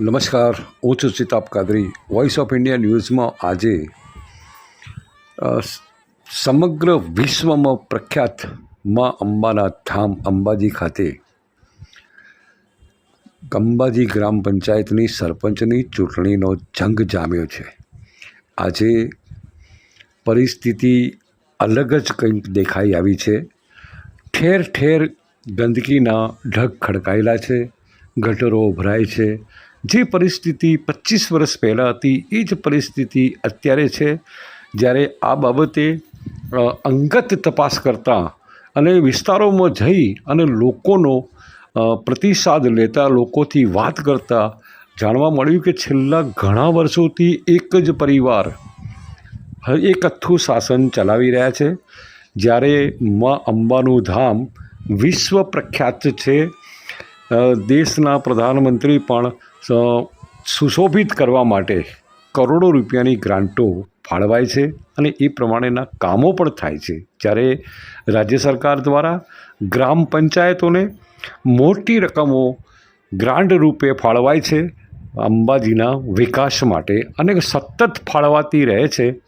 નમસ્કાર, હું છું Sitab Kadri. Voice of India ન્યૂઝમાં આજે સમગ્ર વિશ્વમાં પ્રખ્યાત મા અંબાના ધામ અંબાજી ખાતે અંબાજી ગ્રામ પંચાયતની સરપંચની ચૂંટણીનો જંગ જામ્યો છે. આજે પરિસ્થિતિ અલગ જ કંઈક દેખાઈ આવી છે. ઠેર ઠેર ગંદકીના ઢગ ખડકાયેલા છે, ગટરો ઉભરાય છે જે પરિસ્થિતિ પચીસ વર્ષ પહેલાં હતી, એ જ પરિસ્થિતિ અત્યારે છે. જ્યારે આ બાબતે અંગત તપાસ કરતાં અને વિસ્તારોમાં જઈ અને લોકોનો પ્રતિસાદ લેતા, લોકોથી વાત કરતાં જાણવા મળ્યું કે છેલ્લા ઘણા વર્ષોથી એક જ પરિવાર એક અથ્થું શાસન ચલાવી રહ્યા છે. જ્યારે મા અંબાનું ધામ વિશ્વ પ્રખ્યાત છે. દેશના પ્રધાનમંત્રી પણ સુશોભિત કરવા માટે કરોડો રૂપિયાની ગ્રાન્ટો ફાળવાય છે અને એ પ્રમાણેના કામો પણ થાય છે. જ્યારે રાજ્ય સરકાર દ્વારા ગ્રામ પંચાયતોને મોટી રકમો ગ્રાન્ટ રૂપે ફાળવાય છે. અંબાજીના વિકાસ માટે અને સતત ફાળવાતી રહે છે. પણ